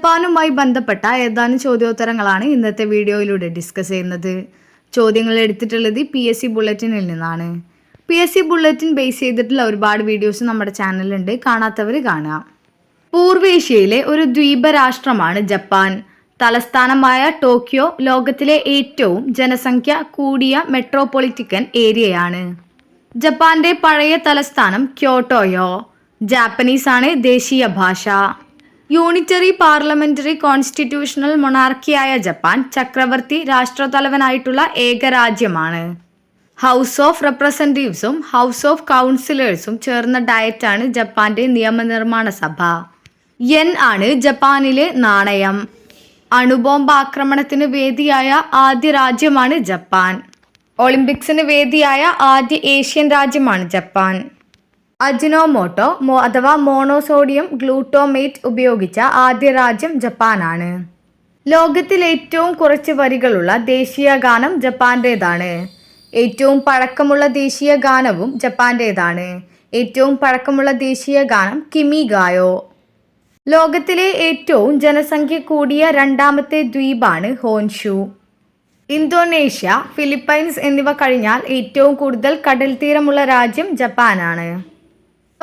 ജപ്പാനുമായി ബന്ധപ്പെട്ട ഏതാനും ചോദ്യോത്തരങ്ങളാണ് ഇന്നത്തെ വീഡിയോയിലൂടെ ഡിസ്കസ് ചെയ്യുന്നത്. ചോദ്യങ്ങൾ എടുത്തിട്ടുള്ളത് പി എസ് സി ബുള്ളറ്റിനിൽ നിന്നാണ്. P S C bulletin base ചെയ്തിട്ടുള്ള ഒരുപാട് വീഡിയോസ് നമ്മുടെ ചാനലുണ്ട് കാണാത്തവർ കാണുക പൂർവേഷ്യയിലെ ഒരു ദ്വീപ രാഷ്ട്രമാണ് ജപ്പാൻ. തലസ്ഥാനമായ ടോക്കിയോ ലോകത്തിലെ ഏറ്റവും ജനസംഖ്യ കൂടിയ മെട്രോപൊളിറ്റിക്കൻ ഏരിയയാണ് ജപ്പാന്റെ പഴയ തലസ്ഥാനം ക്യോട്ടോയോ. ജാപ്പനീസ് ആണ് ദേശീയ ഭാഷ. യൂണിറ്ററി പാർലമെന്ററി കോൺസ്റ്റിറ്റ്യൂഷണൽ മൊണാർക്കിയായ ജപ്പാൻ ചക്രവർത്തി രാഷ്ട്രതലവനായിട്ടുള്ള ഏക രാജ്യമാണ്. ഹൗസ് ഓഫ് റെപ്രസെന്റേറ്റീവ്സും ഹൗസ് ഓഫ് കൗൺസിലേഴ്സും ചേർന്ന ഡയറ്റാണ് ജപ്പാന്റെ നിയമനിർമ്മാണ സഭ. യെൻ ആണ് ജപ്പാനിലെ നാണയം. അണുബോംബ് ആക്രമണത്തിന് വേദിയായ ആദ്യ രാജ്യമാണ് ജപ്പാൻ. ഒളിമ്പിക്സിന് വേദിയായ ആദ്യ ഏഷ്യൻ രാജ്യമാണ് ജപ്പാൻ. അജിനോമോട്ടോ മോ അഥവാ മോണോസോഡിയം ഗ്ലൂട്ടോമേറ്റ് ഉപയോഗിച്ച ആദ്യ രാജ്യം ജപ്പാനാണ്. ലോകത്തിൽ ഏറ്റവും കുറച്ച് വരികളുള്ള ദേശീയ ഗാനം ജപ്പാന്റേതാണ് ഏറ്റവും പഴക്കമുള്ള ദേശീയ ഗാനവും ജപ്പാന്റേതാണ് ഏറ്റവും പഴക്കമുള്ള ദേശീയ ഗാനം കിമി ഗായോ ലോകത്തിലെ ഏറ്റവും ജനസംഖ്യ കൂടിയ രണ്ടാമത്തെ ദ്വീപാണ് ഹോൻഷു. ഇന്തോനേഷ്യ ഫിലിപ്പൈൻസ് എന്നിവ കഴിഞ്ഞാൽ ഏറ്റവും കൂടുതൽ കടൽ തീരമുള്ള രാജ്യം ജപ്പാനാണ്.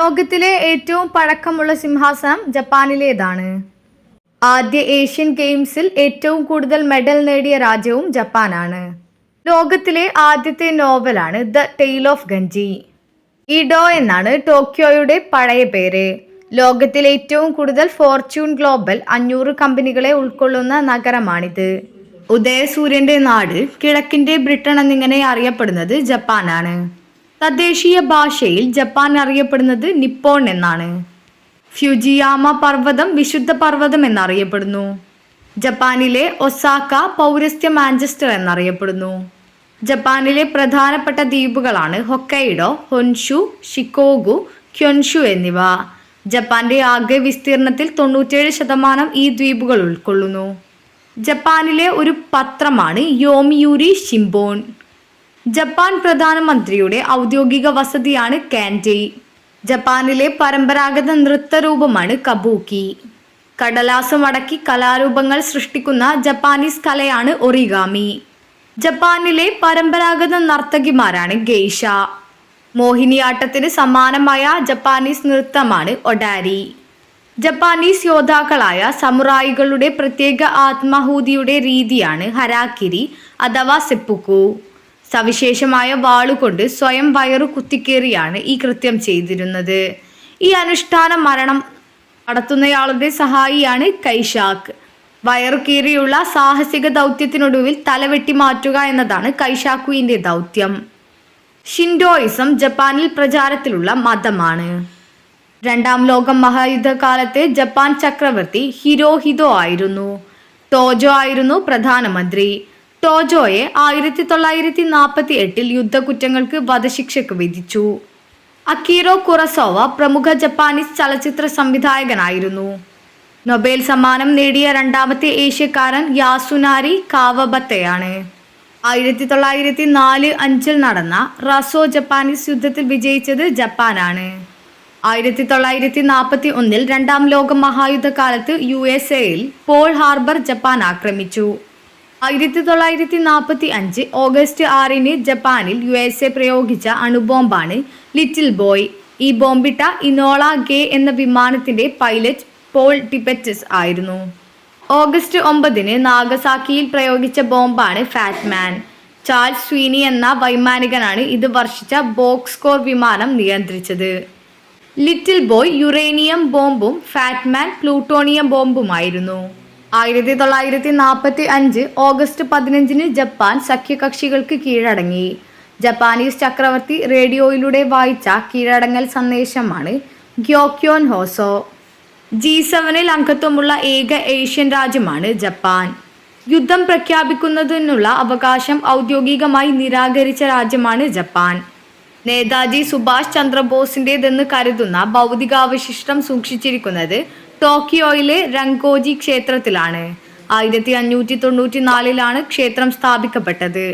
ലോകത്തിലെ ഏറ്റവും പഴക്കമുള്ള സിംഹാസനം ജപ്പാനിലേതാണ്. ആദ്യ ഏഷ്യൻ ഗെയിംസിൽ ഏറ്റവും കൂടുതൽ മെഡൽ നേടിയ രാജ്യവും ജപ്പാനാണ്. ലോകത്തിലെ ആദ്യത്തെ നോവലാണ് the tale of Genji. Edo എന്നാണ് ടോക്കിയോയുടെ പഴയ പേര്. ലോകത്തിലെ ഏറ്റവും കൂടുതൽ ഫോർച്യൂൺ ഗ്ലോബൽ അഞ്ഞൂറ് കമ്പനികളെ ഉൾക്കൊള്ളുന്ന നഗരമാണിത്. ഉദയസൂര്യന്റെ നാട് കിഴക്കിന്റെ ബ്രിട്ടൻ എന്നിങ്ങനെ അറിയപ്പെടുന്നത് ജപ്പാനാണ്. തദ്ദേശീയ ഭാഷയിൽ ജപ്പാൻ അറിയപ്പെടുന്നത് നിപ്പോൺ എന്നാണ്. ഫ്യുജിയാമ പർവതം വിശുദ്ധ പർവതം എന്നറിയപ്പെടുന്നു. ജപ്പാനിലെ ഒസാക്ക പൗരസ്ത്യ മാഞ്ചസ്റ്റർ എന്നറിയപ്പെടുന്നു. ജപ്പാനിലെ പ്രധാനപ്പെട്ട ദ്വീപുകളാണ് ഹൊക്കൈഡോ ഹൊൻഷു ഷിക്കോഗു ക്യൊൻഷു എന്നിവ. ജപ്പാന്റെ ആകെ വിസ്തീർണത്തിൽ തൊണ്ണൂറ്റേഴ് ശതമാനം ഈ ദ്വീപുകൾ ഉൾക്കൊള്ളുന്നു. ജപ്പാനിലെ ഒരു പത്രമാണ് യോമിയൂരി ഷിംബോൺ ജപ്പാൻ പ്രധാനമന്ത്രിയുടെ ഔദ്യോഗിക വസതിയാണ് കാൻഡി. ജപ്പാനിലെ പരമ്പരാഗത നൃത്തരൂപമാണ് കബൂക്കി. കടലാസം മടക്കി കലാരൂപങ്ങൾ സൃഷ്ടിക്കുന്ന ജപ്പാനീസ് കലയാണ് ഒറിഗാമി. ജപ്പാനിലെ പരമ്പരാഗത നർത്തകിമാരാണ് ഗെയ്ഷ. മോഹിനിയാട്ടത്തിന് സമാനമായ ജപ്പാനീസ് നൃത്തമാണ് ഒഡാരി. ജപ്പാനീസ് യോദ്ധാക്കളായ സമുറായികളുടെ പ്രത്യേക ആത്മാഹൂതിയുടെ രീതിയാണ് ഹരാക്കിരി അഥവാ സെപ്പുക്കു. സവിശേഷമായ വാളുകൊണ്ട് സ്വയം വയറു കുത്തിക്കേറിയാണ് ഈ കൃത്യം ചെയ്തിരുന്നത്. ഈ അനുഷ്ഠാന മരണം നടത്തുന്നയാളുടെ സഹായിയാണ് കൈഷാക്ക് വയറു കീറിയുള്ള സാഹസിക ദൗത്യത്തിനൊടുവിൽ തലവെട്ടി മാറ്റുക എന്നതാണ് കൈശാക്കുവിന്റെ ദൗത്യം. ഷിൻഡോയിസം ജപ്പാനിൽ പ്രചാരത്തിലുള്ള മതമാണ്. രണ്ടാം ലോക മഹായുദ്ധകാലത്തെ ജപ്പാൻ ചക്രവർത്തി ഹിരോഹിതോ ആയിരുന്നു. ടോജോ ആയിരുന്നു പ്രധാനമന്ത്രി. ടോജോയെ ആയിരത്തി തൊള്ളായിരത്തി നാൽപ്പത്തി എട്ടിൽ യുദ്ധക്കുറ്റങ്ങൾക്ക് വധശിക്ഷയ്ക്ക് വിധിച്ചു. അക്കീറോ കുറസോവ പ്രമുഖ ജപ്പാനീസ് ചലച്ചിത്ര സംവിധായകനായിരുന്നു. നൊബേൽ സമ്മാനം നേടിയ രണ്ടാമത്തെ ഏഷ്യക്കാരൻ യാസുനാരി കാവബത്തയാണ്. ആയിരത്തി തൊള്ളായിരത്തി നാല് അഞ്ചിൽ നടന്ന റസോ ജപ്പാനീസ് യുദ്ധത്തിൽ വിജയിച്ചത് ജപ്പാനാണ്. ആയിരത്തി തൊള്ളായിരത്തി നാൽപ്പത്തി ഒന്നിൽ രണ്ടാം ലോക മഹായുദ്ധകാലത്ത് യു എസ് എയിൽ പോൾ ഹാർബർ ജപ്പാൻ ആക്രമിച്ചു. ആയിരത്തി തൊള്ളായിരത്തി നാൽപ്പത്തി അഞ്ച് ഓഗസ്റ്റ് ആറിന് ജപ്പാനിൽ യു എസ് എ പ്രയോഗിച്ച അണുബോംബാണ് ലിറ്റിൽ ബോയ്. ഈ ബോംബിട്ട ഇനോള ഗേ എന്ന വിമാനത്തിന്റെ പൈലറ്റ് പോൾ ടിബറ്റസ് ആയിരുന്നു. ഓഗസ്റ്റ് ഒമ്പതിന് നാഗസാക്കിയിൽ പ്രയോഗിച്ച ബോംബാണ് ഫാറ്റ്മാൻ. ചാൾസ് സ്വീനി എന്ന വൈമാനികനാണ് ഇത് വർഷിച്ച ബോക്സ്കോർ വിമാനം നിയന്ത്രിച്ചത്. ലിറ്റിൽ ബോയ് യുറേനിയം ബോംബും ഫാറ്റ്മാൻ പ്ലൂട്ടോണിയം ബോംബുമായിരുന്നു. ആയിരത്തി തൊള്ളായിരത്തി നാൽപ്പത്തി അഞ്ച് ഓഗസ്റ്റ് പതിനഞ്ചിന് ജപ്പാൻ സഖ്യകക്ഷികൾക്ക് കീഴടങ്ങി. ജപ്പാനീസ് ചക്രവർത്തി റേഡിയോയിലൂടെ വായിച്ച കീഴടങ്ങൽ സന്ദേശമാണ് ഗ്യോക്യോൻ ഹോസോ. ജി സെവനിൽ അംഗത്വമുള്ള ഏക ഏഷ്യൻ രാജ്യമാണ് ജപ്പാൻ. യുദ്ധം പ്രഖ്യാപിക്കുന്നതിനുള്ള അവകാശം ഔദ്യോഗികമായി നിരാകരിച്ച രാജ്യമാണ് ജപ്പാൻ. നേതാജി സുഭാഷ് ചന്ദ്രബോസിന്റെതെന്ന് കരുതുന്ന ഭൗതികാവശിഷ്ടം സൂക്ഷിച്ചിരിക്കുന്നത് ടോക്കിയോയിലെ രംഗോജി ക്ഷേത്രത്തിലാണ്. ആയിരത്തി അഞ്ഞൂറ്റി തൊണ്ണൂറ്റി നാലിലാണ് ക്ഷേത്രം സ്ഥാപിക്കപ്പെട്ടത്.